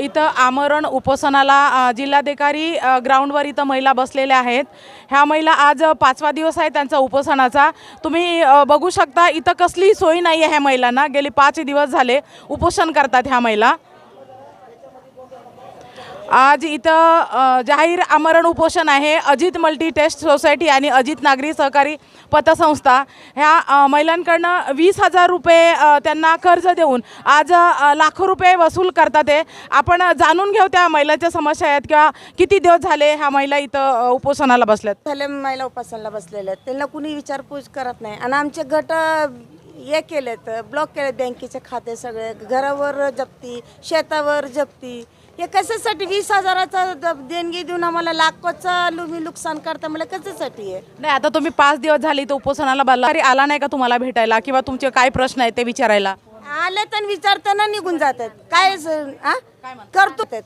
इथं आमरण उपोषणाला जिल्हाधिकारी ग्राउंडवर इथं महिला बसलेल्या आहेत. ह्या महिला आज पाचवा दिवस आहे त्यांचा उपोषणाचा तुम्ही बघू शकता इथं कसलीही सोय नाही आहे ह्या महिलांना. गेले पाच दिवस झाले उपोषण करतात ह्या महिला. आज इथं जाहीर आमरण उपोषण आहे. अजित मल्टी टेस्ट सोसायटी आणि अजित नागरी सहकारी पतसंस्था. ह्या महिलांकडनं वीस हजार रुपये त्यांना कर्ज देऊन आज लाखो रुपये वसूल करतात ते आपण जाणून घेऊ त्या महिलाच्या समस्या आहेत किंवा किती दिवस झाले ह्या महिला इथं उपोषणाला बसल्यात? झाले महिला उपासनाला बसलेल्या. आहेत त्यांना कुणी विचारपूस करत नाही. आणि आमचे गट हे केलेत ब्लॉक केले बँकेचे खाते सगळे. घरावर जप्ती शेतावर जप्ती. हे कशासाठी वीस हजाराचा द- देणगी देऊन आम्हाला लाखोचं तुम्ही नुकसान करता मला कशासाठी आहे नाही आता तुम्ही पाच दिवस झाले इथं उपोषणाला तरी आला नाही का तुम्हाला भेटायला? किंवा तुमचे काय प्रश्न आहेत ते विचारायला? आले तर विचारताना निघून जातात. काय स-? करतो. त्यात.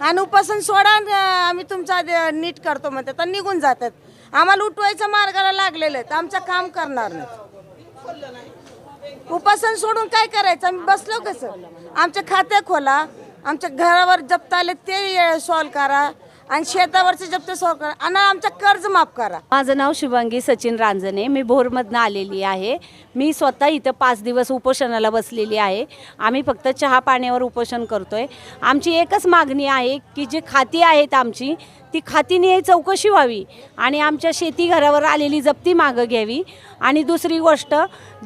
आणि उपासन सोडा आणि आम्ही तुमचा दे- नीट करतो म्हणतात. आणि निघून जातात. आम्हाला उठवायचं मार्गाला लागलेलं आहे आमचं काम करणार नाही. उपासन सोडून काय करायचं? आम्ही बसलो कसं? आमचे खाते खोला. आमच्या घरावर जप्त आले ते सॉल्व करा. आणि शेतावरचे जप्त सॉल्व करा. आणि आमचं कर्ज माफ करा. माझं नाव शुभांगी सचिन रांजणे. मी भोरमधनं आलेली आहे. मी स्वतः इथं पाच दिवस उपोषणाला बसलेली आहे. आम्ही फक्त चहा पाण्यावर उपोषण करतोय. आमची एकच मागणी आहे की जी खाती आहेत आमची ती खातीने चौकशी व्हावी आणि आमच्या शेती घरावर आलेली जप्ती मागं घ्यावी. आणि दुसरी गोष्ट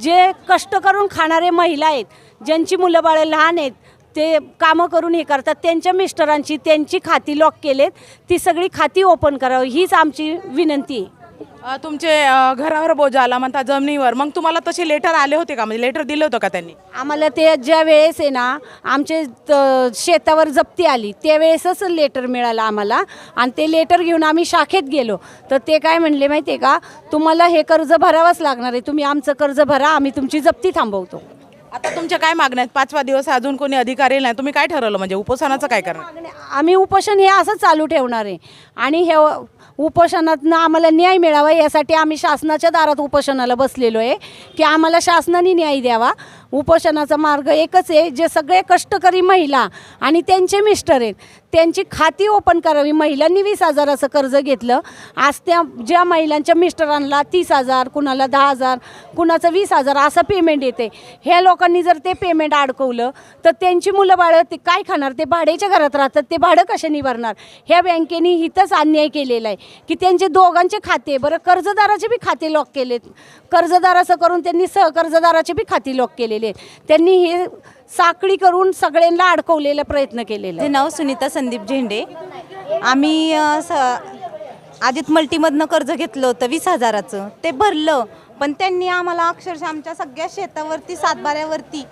जे कष्ट करून खाणारे महिला आहेत ज्यांची मुलं बाळं लहान आहेत ते कामं करून हे करतात. त्यांच्या मिस्टरांची त्यांची खाती लॉक केलेत. ती सगळी खाती ओपन करावी हीच आमची विनंती आहे. अ, तुमचे अ, घरावर बोजा आला म्हणता जमिनीवर. मग तुम्हाला तसे लेटर आले होते का? म्हणजे लेटर दिलं होतं का त्यांनी? आम्हाला ते ज्या वेळेस आहे ना आमचे त- शेतावर जप्ती आली त्यावेळेसच लेटर मिळालं आम्हाला. आणि ते लेटर घेऊन आम्ही शाखेत गेलो. तर ते काय म्हणले माहिती आहे का? तुम्हाला हे कर्ज भरावंच लागणार आहे. तुम्ही आमचं कर्ज भरा आम्ही तुमची जप्ती थांबवतो. आता तुमच्या काय मागण्या आहेत? पाचवा दिवस आहे, अजून कोणी अधिकारी नाही. तुम्ही काय ठरवलं? म्हणजे उपोषणाचं काय करणार? आम्ही उपोषण हे असंच चालू ठेवणार आहे. आणि हे उपोषणातनं आम्हाला न्याय मिळावा यासाठी आम्ही शासनाच्या दारात उपोषणाला बसलेलो आहे की आम्हाला शासनाने न्याय द्यावा. उपोषणाचा मार्ग एकच आहे जे सगळे कष्टकरी महिला आणि त्यांचे मिस्टर आहेत. त्यांची खाती ओपन करावी. महिलांनी वीस हजाराचं कर्ज घेतलं. आज त्या ज्या महिलांच्या मिस्टरांना तीस हजार कुणाला दहा हजार कुणाचं वीस हजार असं पेमेंट येते. ह्या लोकांनी जर ते पेमेंट अडकवलं तर त्यांची मुलं बाळं ते काय खाणार? ते भाड्याच्या घरात राहतात. ते भाडं कशाने भरणार ह्या बँकेने इथंच अन्याय केलेला आहे. की त्यांचे दोघांचे खाते बरं कर्जदाराचे बी खाते लॉक केलेत. कर्जदाराचं करून त्यांनी सहकर्जदाराचे बी खाते लॉक केलेले आहेत. त्यांनी हे साखळी करून सगळ्यांना अडकवलेला प्रयत्न केलेला नाव सुनीता संदीप झेंडे. आम्ही स आदित मल्टीमधनं कर्ज घेतलं होतं वीस हजाराचं. ते भरलं पण त्यांनी आम्हाला अक्षरशः आमच्या सगळ्या शेतावरती सातबाऱ्यावरती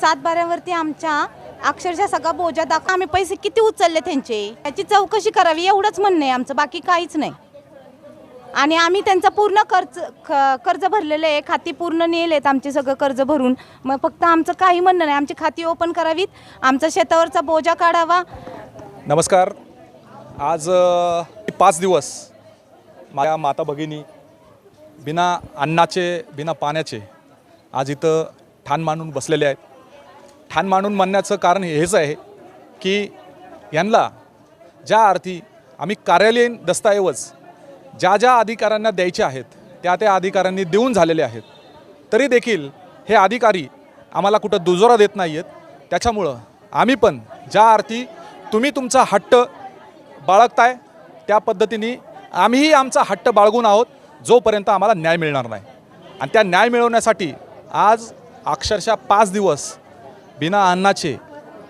सातबाऱ्यावरती आमच्या अक्षरशः सगळा बोजा दाखवा आम्ही पैसे किती उचलले त्यांचे? याची चौकशी करावी एवढंच म्हणणं आहे आमचं बाकी काहीच नाही. आणि आम्ही त्यांचा पूर्ण कर्ज ख- कर्ज भरलेलं आहे. खाती पूर्ण नेलेत आमचे सगळं कर्ज भरून. मग फक्त आमचं काही म्हणणं नाही. आमची खाती ओपन करावीत. आमचा शेतावरचा बोजा काढावा. नमस्कार. आज अ, पाच दिवस माझ्या माता भगिनी बिना अन्नाचे बिना पाण्याचे आज इथं ठाण मांडून बसलेले आहेत. ठाण मांडून म्हणण्याचं कारण हेच आहे की यांना ज्या अर्थी आम्ही कार्यालयीन दस्तऐवज ज्या ज्या अधिकाऱ्यांना द्यायचे आहेत त्या त्या अधिकाऱ्यांनी देऊन झालेले आहेत. तरी देखील हे अधिकारी आम्हाला कुठं दुजोरा देत नाही आहेत त्याच्यामुळं आम्ही पण ज्या अर्थी तुम्ही तुमचा हट्ट बाळगताय त्या पद्धतीने आम्हीही आमचा हट्ट बाळगून आहोत जोपर्यंत आम्हाला न्याय मिळणार नाही. आणि त्या न्याय मिळवण्यासाठी आज अक्षरशः पाच दिवस बिना अन्नाचे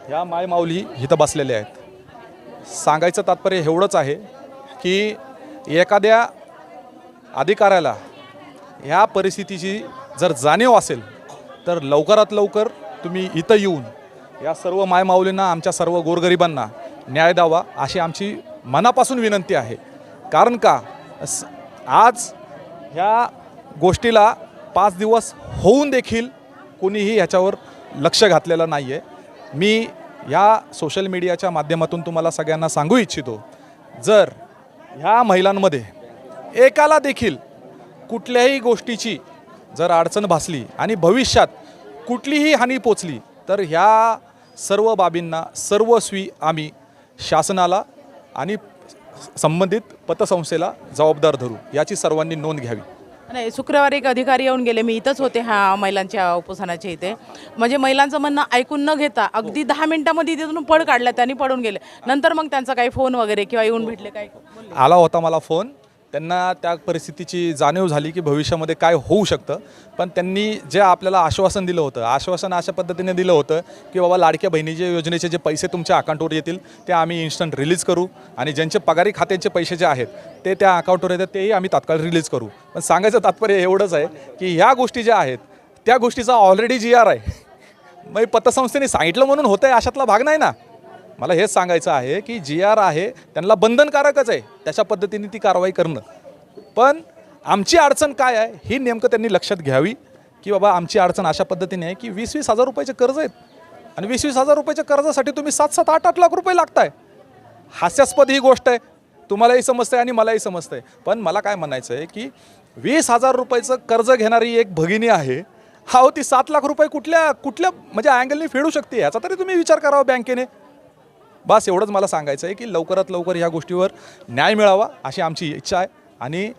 ह्या मायमाऊली इथं बसलेले आहेत. सांगायचं तात्पर्य एवढंच आहे की एखाद्या अधिकाऱ्याला ह्या परिस्थितीची जर जाणीव असेल तर लवकरात लवकर तुम्ही इथं येऊन या सर्व मायमाऊलींना आमच्या सर्व गोरगरिबांना न्याय द्यावा अशी आमची मनापासून विनंती आहे. कारण का स- आज ह्या गोष्टीला पाच दिवस होऊन देखील कोणीही ह्याच्यावर लक्ष घातलेलं नाही आहे मी या सोशल मीडियाच्या माध्यमातून तुम्हाला सगळ्यांना सांगू इच्छितो जर ह्या महिलांमध्ये एकाला देखील कुठल्याही गोष्टीची जर अडचण भासली आणि भविष्यात कुठलीही हानी पोचली तर ह्या सर्व बाबींना सर्वस्वी आम्ही शासनाला आणि संबंधित पतसंस्थेला जबाबदार धरू याची सर्वांनी नोंद घ्यावी. नाही शुक्रवारी एक अधिकारी येऊन गेले. मी इथंच होते ह्या महिलांच्या उपोषणाच्या इथे. म्हणजे महिलांचं म्हणणं ऐकून न घेता अगदी दहा मिनिटामध्ये तिथून पळ काढला त्यांनी पडून गेले. नंतर मग त्यांचा काही फोन वगैरे किंवा येऊन भेटले काय आला होता मला फोन. त्यांना त्या परिस्थितीची जाणीव झाली की भविष्यामध्ये काय होऊ शकतं. पण त्यांनी जे आपल्याला आश्वासन दिलं होतं आश्वासन अशा पद्धतीने दिलं होतं की बाबा लाडक्या बहिणीचे योजनेचे जे पैसे तुमच्या अकाउंटवर येतील ते आम्ही इन्स्टंट रिलीज करू आणि ज्यांचे पगारी खात्यांचे पैसे जे आहेत ते त्या अकाउंटवर येतात तेही आम्ही तात्काळ रिलीज करू. पण सांगायचं तात्पर्य एवढंच आहे की ह्या गोष्टी ज्या आहेत त्या गोष्टीचा ऑलरेडी जी आर आहे. मग पतसंस्थेने सांगितलं म्हणून होतं आहे अशातला भाग नाही ना. मला हेच सांगायचं आहे की जी आर आहे त्यांना बंधनकारकच आहे. त्याच्या पद्धतीने ती कारवाई करणं. पण आमची अडचण काय आहे ही नेमकं त्यांनी लक्षात घ्यावी की बाबा आमची अडचण अशा पद्धतीने आहे की वीस वीस हजार रुपयाचे कर्ज आहेत. आणि वीस वीस हजार रुपयाच्या कर्जासाठी तुम्ही सात सात आठ आठ लाख रुपये लागताय. हास्यास्पद ही गोष्ट आहे. तुम्हालाही समजतंय आणि मलाही समजतंय. पण मला काय म्हणायचं आहे की वीस हजार रुपयाचं कर्ज घेणारी एक भगिनी आहे. हा हो ती सात लाख रुपये कुठल्या कुठल्या म्हणजे अँगलने फेडू शकते? याचा तरी तुम्ही विचार करावा बँकेने. बस एवढंच मला सांगायचं आहे की लवकरात लवकर ह्या गोष्टीवर न्याय मिळावा अशी आमची इच्छा आहे. आणि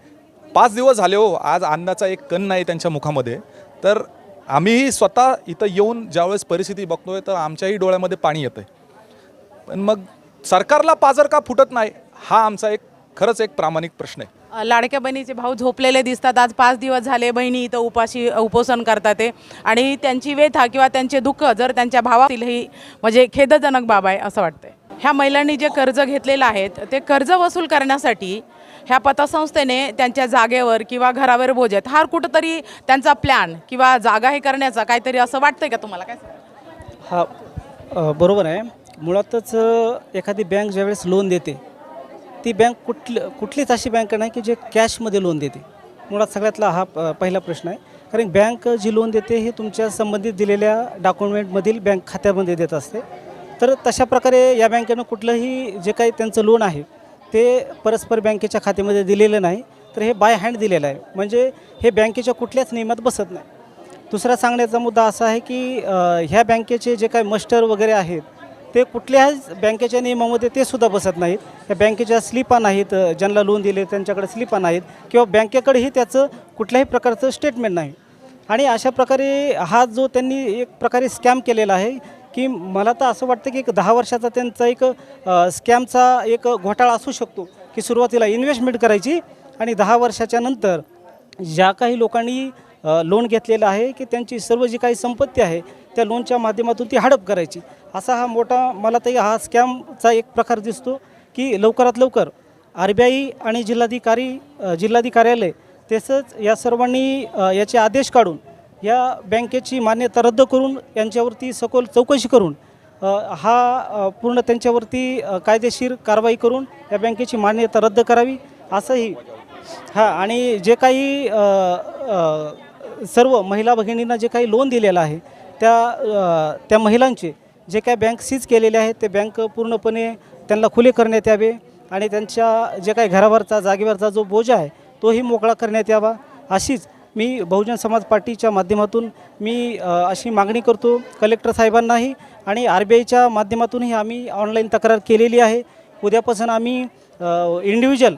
पाच दिवस झाले हो आज अन्नाचा एक कण नाही त्यांच्या मुखामध्ये. तर आम्हीही स्वतः इथं येऊन ज्यावेळेस परिस्थिती बघतोय तर आमच्याही डोळ्यामध्ये पाणी येतं आहे पण मग सरकारला पाजर का फुटत नाही हा आमचा एक खरंच एक प्रामाणिक प्रश्न आहे. लाडक्या बहिणीचे भाऊ झोपलेले दिसतात. आज पाच दिवस झाले बहिणी इथं उपाशी उपोषण करतात ते. आणि त्यांची व्यथा किंवा त्यांचे दुःख जर त्यांच्या भावातील ही म्हणजे खेदजनक बाब आहे असं वाटतंय. ह्या महिलांनी जे कर्ज घेतलेलं आहेत ते कर्ज वसूल करण्यासाठी ह्या पतसंस्थेने त्यांच्या जागेवर किंवा घरावर बोज आहेत. हा कुठंतरी त्यांचा प्लॅन किंवा जागा हे करण्याचा काहीतरी असं वाटतंय का तुम्हाला? काय हा बरोबर आहे. मुळातच एखादी बँक ज्यावेळेस लोन देते ती बँक कुठली कुठलीच अशी बँक नाही की जे कॅशमध्ये लोन देते. मुळात सगळ्यातला हा प- पहिला प्रश्न आहे. कारण बँक जी लोन देते हे तुमच्या संबंधित दिलेल्या डॉक्युमेंटमधील बँक खात्यामध्ये देत असते. तर तशा प्रकारे या बँकेनं कुठलंही जे काही त्यांचं लोन आहे ते परस्पर बँकेच्या खात्यामध्ये दिलेलं नाही. तर हे बाय हँड दिलेलं आहे. म्हणजे हे बँकेच्या कुठल्याच नियमात बसत नाही. दुसरा सांगण्याचा मुद्दा असा आहे की ह्या बँकेचे जे काही मस्टर वगैरे आहेत ते कुठल्याच बँकेच्या नियमामध्ये ते सुद्धा बसत नाहीत. त्या बँकेच्या स्लिपा नाहीत ज्यांना लोन दिले त्यांच्याकडे स्लिपा नाहीत किंवा बँकेकडेही त्याचं कुठल्याही प्रकारचं स्टेटमेंट नाही. आणि अशा प्रकारे हा जो त्यांनी एक प्रकारे स्कॅम केलेला आहे की मला तर असं वाटतं की एक दहा वर्षाचा त्यांचा एक स्कॅमचा एक घोटाळा असू शकतो की सुरुवातीला इन्व्हेस्टमेंट करायची आणि दहा वर्षाच्या नंतर ज्या काही लोकांनी लोन घेतलेलं आहे की त्यांची सर्व जी काही संपत्ती आहे त्या लोनच्या माध्यमातून ती हडप करायची. असा हा मोठा मला तरी हा स्कॅमचा एक प्रकार दिसतो की लवकरात लवकर आर बी आय आणि जिल्हाधिकारी जिल्हाधिकार्यालय जिल्हाधिकारी कार्यालय तसंच या सर्वांनी याचे आदेश काढून या बँकेची मान्यता रद्द करून यांच्यावरती सखोल चौकशी करून हा पूर्ण त्यांच्यावरती कायदेशीर कारवाई करून या बँकेची मान्यता रद्द करावी असंही. हां आणि जे काही सर्व महिला भगिनींना जे काही लोन दिलेलं आहे त्या त्या महिलांचे जे काही बँक सीज केलेले आहेत ते बँक पूर्णपणे त्यांना खुले करण्यात यावे आणि त्यांच्या जे काही घरावरचा जागेवरचा जो बोजा आहे तोही मोकळा करण्यात यावा अशीच मी बहुजन समाज पार्टीच्या माध्यमातून मी अशी मागणी करतो कलेक्टर साहेबांनाही आणि आर बी आयच्या माध्यमातूनही आम्ही ऑनलाईन तक्रार केलेली आहे. उद्यापासून आम्ही इंडिव्हिज्युअल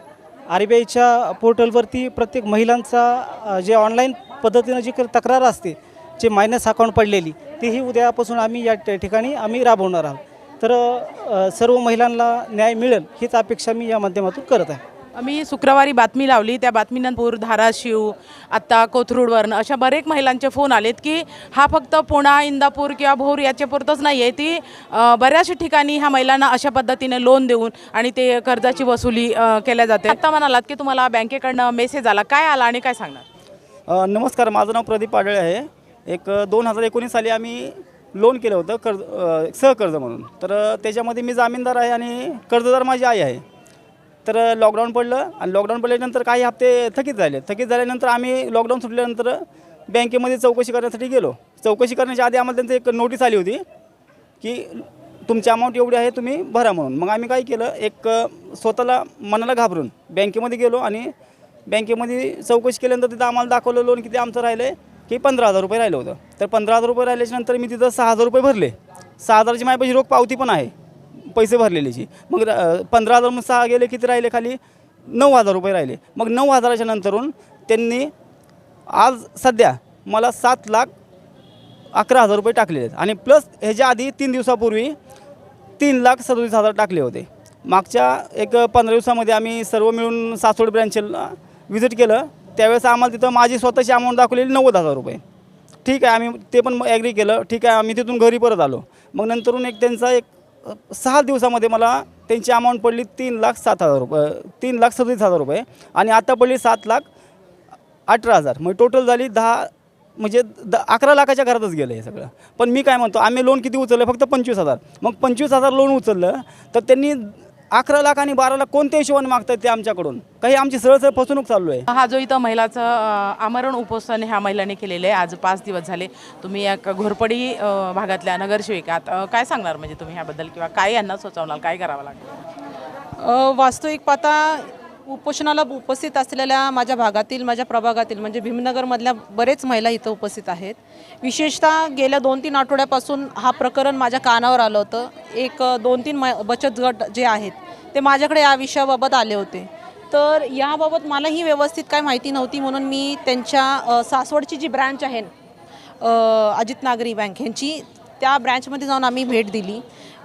आर बी आयच्या पोर्टलवरती प्रत्येक महिलांचा जे ऑनलाईन पद्धतीनं जी काही तक्रार असते जे मायनस अकाउंट पडलेली तीही उद्यापासून आम्ही या ठिकाणी आम्ही राबवणार आहोत. तर सर्व महिलांना न्याय मिळेल हीच अपेक्षा मी या माध्यमातून करत आहे. मी शुक्रवारी बातमी लावली. त्या बातमीनंतर धाराशिव आत्ता कोथरूडवरनं अशा बरेच महिलांचे फोन आलेत की हा फक्त पुणा इंदापूर किंवा भोर याच्यापुरतंच नाही आहे ती बऱ्याच बऱ्याचशा ठिकाणी ह्या महिलांना अशा पद्धतीने लोन देऊन आणि ते कर्जाची वसुली केल्या जाते. आत्ता म्हणालात की तुम्हाला बँकेकडनं मेसेज आला. काय आला आणि काय सांगणार? नमस्कार. माझं नाव प्रदीप पाडळे आहे. एक दोन हजार एकोणीस साली आम्ही लोन केलं होतं कर्ज सहकर्ज म्हणून. तर त्याच्यामध्ये मी जामीनदार आहे आणि कर्जदार माझी आई आहे. तर लॉकडाऊन पडलं आणि लॉकडाऊन पडल्यानंतर काही हप्ते थकीत झाले. थकीत झाल्यानंतर आम्ही लॉकडाऊन सुटल्यानंतर बँकेमध्ये चौकशी करण्यासाठी गेलो. चौकशी करण्याच्या आधी आम्हाला त्यांचं एक नोटीस आली होती की तुमची अमाऊंट एवढी आहे तुम्ही भरा म्हणून. मग आम्ही काय केलं एक स्वतःला मनाला घाबरून बँकेमध्ये गेलो आणि बँकेमध्ये चौकशी केल्यानंतर तिथं आम्हाला दाखवलं लोन किती आमचं राहिलं आहे की पंधरा हजार रुपये राहिलं होतं. तर पंधरा हजार रुपये राहिल्याच्यानंतर मी तिथं सहा हजार रुपये भरले. सहा हजारची माझ्यापाशी रोख पावती पण आहे. पैसे भरलेल्याची मग पंधरा हजार मग सहा गेले किती राहिले खाली? नऊ हजार रुपये राहिले. मग नऊ हजाराच्या नंतरून त्यांनी आज सध्या मला सात लाख अकरा हजार रुपये टाकलेले आहेत. आणि प्लस ह्याच्या आधी तीन दिवसापूर्वी तीन लाख सदोतीस हजार टाकले होते. मागच्या एक पंधरा दिवसामध्ये आम्ही सर्व मिळून सासवड ब्रँचला व्हिजिट केलं. त्यावेळेस आम्हाला तिथं माझी स्वतःची अमाऊंट दाखवलेली नव्वद हजार रुपये. ठीक आहे आम्ही ते पण ॲग्री केलं. ठीक आहे आम्ही तिथून घरी परत आलो. मग नंतरून एक त्यांचा एक सहा दिवसामध्ये मला त्यांची अमाऊंट पडली तीन लाख सात हजार रुपये तीन लाख सदतीस हजार रुपये आणि आता पडली सात लाख अठरा हजार. म्हणजे मग टोटल झाली दहा म्हणजे द अकरा लाखाच्या घरातच गेलं हे सगळं. पण मी काय म्हणतो आम्ही लोन किती उचललं? फक्त पंचवीस हजार. मग पंचवीस हजार लोन उचललं तर त्यांनी अकरा लाख आणि बारा लाख कोणत्या हिशोबाने मागतात ते आमच्याकडून. काही आमची सरळ सरळ फसवणूक चालू आहे हा जो इथं महिलाचं आमरण उपोषण ह्या महिलांनी केलेलं आहे. आज पाच दिवस झाले. तुम्ही एक घोरपडी भागातल्या नगरसेविकात काय सांगणार म्हणजे तुम्ही ह्याबद्दल? किंवा काय यांना सुचवणार? काय करावं लागेल? वास्तविक पाहता उपोषणाला उपस्थित असलेल्या माझ्या भागातील माझ्या प्रभागातील म्हणजे भीमनगरमधल्या बरेच महिला इथं उपस्थित आहेत. विशेषतः गेल्या दोन तीन आठवड्यापासून हा प्रकरण माझ्या कानावर आलं होतं. एक दोन तीन म बचत गट जे आहेत ते माझ्याकडे या विषयाबाबत आले होते. तर याबाबत मलाही व्यवस्थित काय माहिती नव्हती म्हणून मी त्यांच्या सासवडची जी ब्रँच आहे अजित नागरी बँक ह्यांची त्या ब्रँचमध्ये जाऊन आम्ही भेट दिली.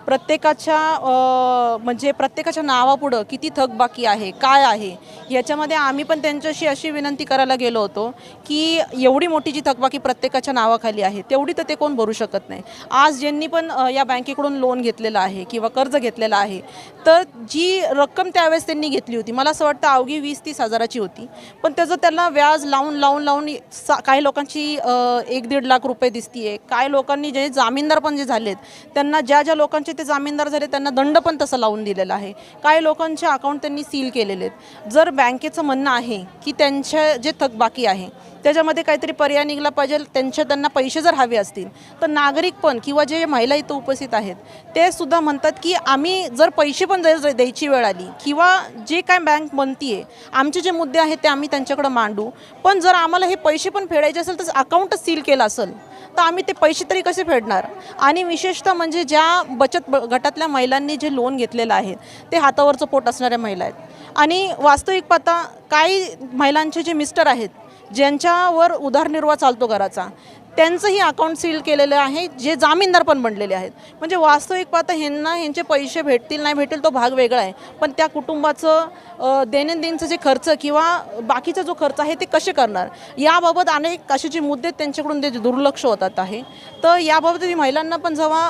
प्रत्येकाच्या म्हणजे प्रत्येकाच्या नावापुढं किती थकबाकी आहे काय आहे याच्यामध्ये आम्ही पण त्यांच्याशी अशी विनंती करायला गेलो होतो की एवढी मोठी जी थकबाकी प्रत्येकाच्या नावाखाली आहे तेवढी तर ते कोण भरू शकत नाही. आज ज्यांनी पण या बँकेकडून लोन घेतलेलं आहे किंवा कर्ज घेतलेलं आहे तर जी रक्कम त्यावेळेस त्यांनी घेतली होती मला असं वाटतं अवघी वीस तीस हजाराची होती पण त्याचं त्यांना व्याज लावून लावून लावून सा काही लोकांची एक दीड लाख रुपये दिसतीये काही लोकांनी जे जामीनदार पण जे झालेत त्यांना ज्या ज्या लोकांचे ते जामीनदार झाले त्यांना दंड पण तसं लावून दिलेला आहे. काही लोकांचे अकाउंट त्यांनी सील केलेले आहेत. जर बँकेचं म्हणणं आहे की त्यांच्या जे थकबाकी आहे त्याच्यामध्ये काहीतरी पर्याय निघला पाहिजे त्यांच्या त्यांना पैसे जर हवे असतील तर नागरिक पण किंवा जे महिला इथं उपस्थित आहेत ते सुद्धा म्हणतात की आम्ही जर पैसे पण जर द्यायची वेळ आली किंवा जे काय बँक म्हणतीये आमचे जे मुद्दे आहेत ते आम्ही त्यांच्याकडे मांडू. पण जर आम्हाला हे पैसे पण फेडायचे असेल तर अकाउंटच सील केलं असेल तर आम्ही ते पैसे तरी कसे फेडणार? आणि विशेषतः म्हणजे ज्या बचत गटातल्या महिलांनी जे लोन घेतलेलं आहे ते हातावरचं पोट असणाऱ्या महिला आहेत. आणि वास्तविक पाहता काही महिलांचे जे मिस्टर आहेत ज्यांच्यावर उदारनिर्वाह चालतो घराचा त्यांचंही अकाउंट सील केलेलं आहे जे जामीनदार पण बनलेले आहेत. म्हणजे वास्तविक पाहता ह्यांना ह्यांचे पैसे भेटतील नाही भेटेल तो भाग वेगळा आहे. पण त्या कुटुंबाचं दैनंदिनचं जे खर्च किंवा बाकीचा जो खर्च आहे ते कसे करणार? याबाबत अनेक असे जे मुद्दे त्यांच्याकडून ते दुर्लक्ष होतात आहे. तर याबाबत मी महिलांना पण जेव्हा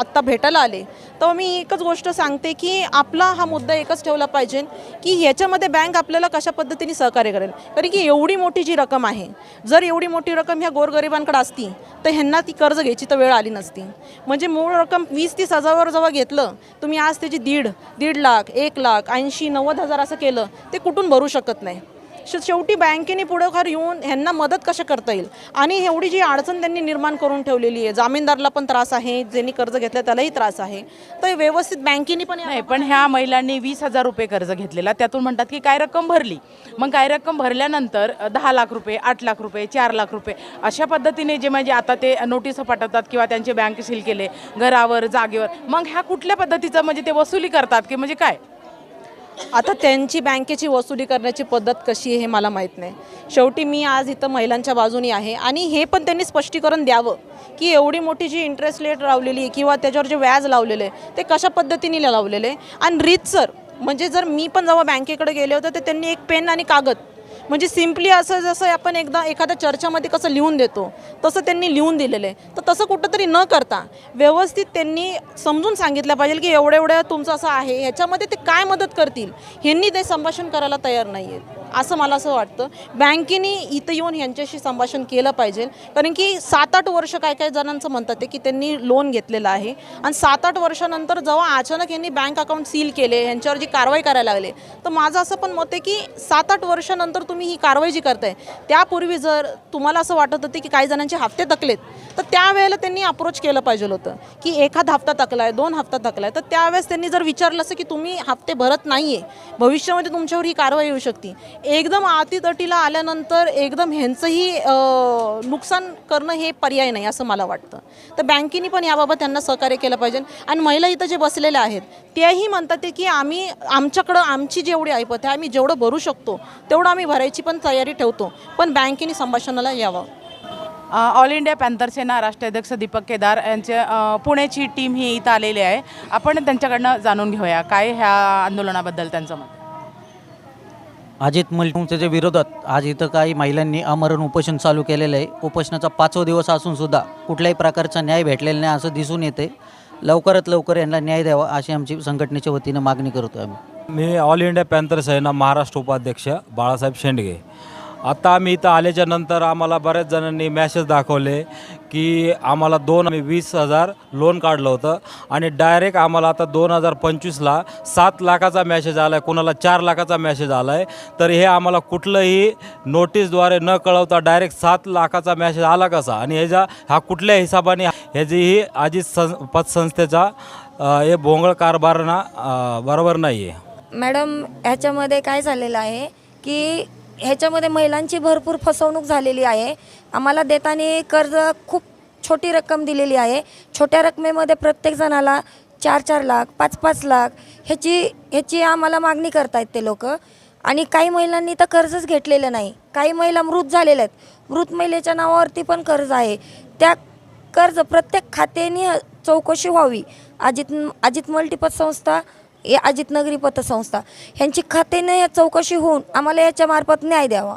आत्ता भेटायला आले तेव्हा मी एकच गोष्ट सांगते की आपला हा मुद्दा एकच ठेवला पाहिजे की ह्याच्यामध्ये बँक आपल्याला कशा पद्धतीने सहकार्य करेल? कारण की एवढी मोठी जी रक्कम आहे जर एवढी मोठी रक्कम ह्या गोरगरिबांकडे असती तर ह्यांना ती कर्ज घ्यायची तर वेळ आली नसती. म्हणजे मूळ रक्कम वीस तीस हजारावर जेव्हा घेतलं तुम्ही आज त्याची दीड दीड लाख एक लाख ऐंशी नव्वद हजार असं केलं ते कुठून भरू शकत नाही. शेवटी बँकेने पुढाकार येऊन ह्यांना मदत कशा करता येईल? आणि एवढी जी अडचण त्यांनी निर्माण करून ठेवलेली आहे जामीनदारला पण त्रास आहे ज्यांनी कर्ज घेतलं त्यालाही त्रास आहे. तर व्यवस्थित बँकेने पण नाही पण ह्या महिलांनी वीस हजार रुपये कर्ज घेतलेला त्यातून म्हणतात की काय रक्कम भरली? मग काय रक्कम भरल्यानंतर दहा लाख रुपये आठ लाख रुपये चार लाख रुपये अशा पद्धतीने जे म्हणजे आता ते नोटीस पाठवतात किंवा त्यांचे बँक सील केले घरावर जागेवर मग ह्या कुठल्या पद्धतीचं म्हणजे ते वसुली करतात की म्हणजे काय? आता त्यांची बँकेची वसुली करण्याची पद्धत कशी आहे हे मला माहीत नाही. शेवटी मी आज इथं महिलांच्या बाजूनी आहे आणि हे पण त्यांनी स्पष्टीकरण द्यावं की एवढी मोठी जी इंटरेस्ट रेट लावलेली आहे किंवा त्याच्यावर जे व्याज लावलेलं आहे ते कशा पद्धतीने लावलेलं आहे? आणि रीतसर म्हणजे जर मी पण जेव्हा बँकेकडे गेले होते तर त्यांनी एक पेन आणि कागद म्हणजे सिम्पली असं जसं आपण एकदा एखाद्या चर्चामध्ये कसं लिहून देतो तसं त्यांनी लिहून दिलेलं आहे. तर तसं कुठंतरी न करता व्यवस्थित त्यांनी समजून सांगितलं पाहिजे की एवढं एवढं तुमचं असं आहे ह्याच्यामध्ये ते काय मदत करतील ह्यांनी ते संभाषण करायला तयार नाही आहेत असं मला असं वाटतं. बँकेने इथं येऊन ह्यांच्याशी संभाषण केलं पाहिजे. कारण की सात आठ वर्ष काय काय जणांचं म्हणतात ते की त्यांनी लोन घेतलेलं आहे. आणि सात आठ वर्षानंतर जेव्हा अचानक यांनी बँक अकाउंट सील केले यांच्यावर जी कारवाई करायला लागले तर माझं असं पण मत आहे की सात आठ वर्षानंतर तुम्ही ही कारवाई जी करताय त्यापूर्वी जर तुम्हाला असं वाटत होते की काही जणांचे हप्ते थकलेत तर त्यावेळेला त्यांनी अप्रोच केलं पाहिजे होतं की एखादा हप्ता थकलाय दोन हप्ता थकलाय तर त्यावेळेस त्यांनी जर विचारलं असं की तुम्ही हप्ते भरत नाही आहे भविष्यामध्ये तुमच्यावर ही कारवाई येऊ शकते. एकदम आतीतटीला आल्यानंतर एकदम ह्यांचंही नुकसान करणं हे पर्याय नाही असं मला वाटतं. तर बँकेने पण याबाबत त्यांना सहकार्य केलं पाहिजे. आणि महिला इथं जे बसलेल्या आहेत तेही म्हणतात ते की आम्ही आमच्याकडं आमची जेवढी ऐपत आहे आम्ही जेवढं भरू शकतो तेवढं आम्ही भरायची पण तयारी ठेवतो. पण बँकेने संभाषणाला यावं. ऑल इंडिया पॅन्थर सेना राष्ट्राध्यक्ष दीपक केदार यांचे पुण्याची टीम ही इथं आलेली आहे. आपण त्यांच्याकडनं जाणून घेऊया. काय ह्या आंदोलनाबद्दल त्यांचं मत? अजित मल्टीच्या विरोधात आज इथं काही महिलांनी आमरण उपोषण चालू केलेलं आहे. उपोषणाचा पाचवा दिवस असून सुद्धा कुठल्याही प्रकारचा न्याय भेटलेला नाही असं दिसून येते. लवकरात लवकर यांना न्याय द्यावा अशी आमची संघटनेच्या वतीनं मागणी करतो आम्ही. मी All India Panther Sena Maharashtra उपाध्यक्ष बाळासाहेब शेंडगे. आता आम्ही इथं आल्याच्यानंतर आम्हाला बऱ्याच जणांनी मॅसेज दाखवले की आम्हाला दोन आम्ही वीस हजार लोन काढलं होतं आणि डायरेक्ट आम्हाला आता दोन हजार पंचवीसला सात लाखाचा मॅसेज आला आहे कोणाला चार लाखाचा मॅसेज आला आहे तर हे आम्हाला कुठलंही नोटीसद्वारे न कळवता डायरेक्ट सात लाखाचा मॅसेज आला कसा? आणि ह्याच्या हा कुठल्या हिसाबाने ह्याचीही आजी सं पतसंस्थेचा हे भोंगळ कारभारणा बरोबर नाही आहे मॅडम ह्याच्यामध्ये काय झालेलं आहे की ह्याच्यामध्ये महिलांची भरपूर फसवणूक झालेली आहे. आम्हाला देताना कर्ज खूप छोटी रक्कम दिलेली आहे. छोट्या रकमेमध्ये प्रत्येक जणाला चार चार लाख पाच पाच लाख ह्याची ह्याची आम्हाला मागणी करतायत ते लोक. आणि काही महिलांनी तर कर्जच घेतलेलं नाही. काही महिला मृत झालेल्या आहेत. मृत महिलेच्या नावावरती पण कर्ज आहे. त्या कर्ज प्रत्येक खात्याने चौकशी व्हावी. अजित अजित मल्टीपत संस्था हे अजित नगरी पतसंस्था ह्यांची खात्याने चौकशी होऊन आम्हाला याच्या मार्फत न्याय द्यावा.